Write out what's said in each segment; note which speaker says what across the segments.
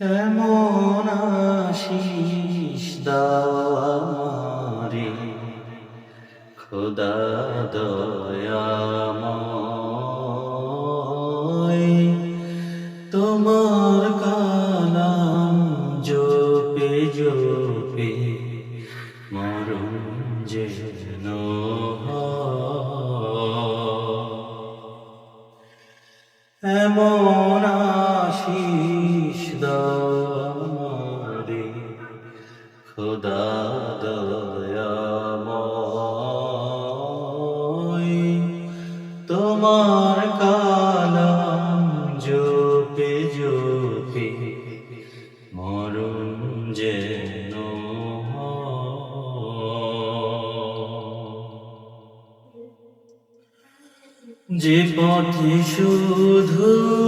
Speaker 1: এমন আশিস দাও আমারে খোদা দয়াময় তোমার কালাম জপে জপে মরণ যেন। এমন খোদা দয়াময় তোমার কালাম জপে জপে মরণ যেন যে পথে শুধুই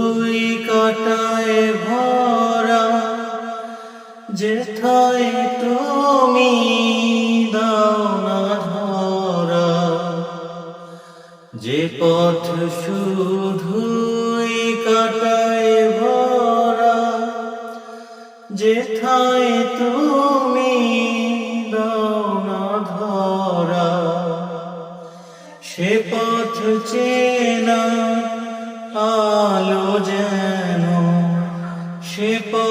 Speaker 1: পথ শুধুই কাটায় ভরা, যেথায় তুমি না ধরা। সে পথ চেনা আলো যেন, সে পথ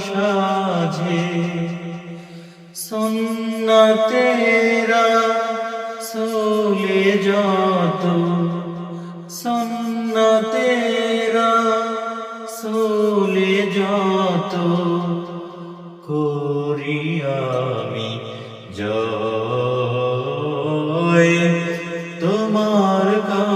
Speaker 1: সাঝে সন্নতেরা সোলে যত। সন্নতেরা সোলে যত। করি আমি জয়। তোমার কালাম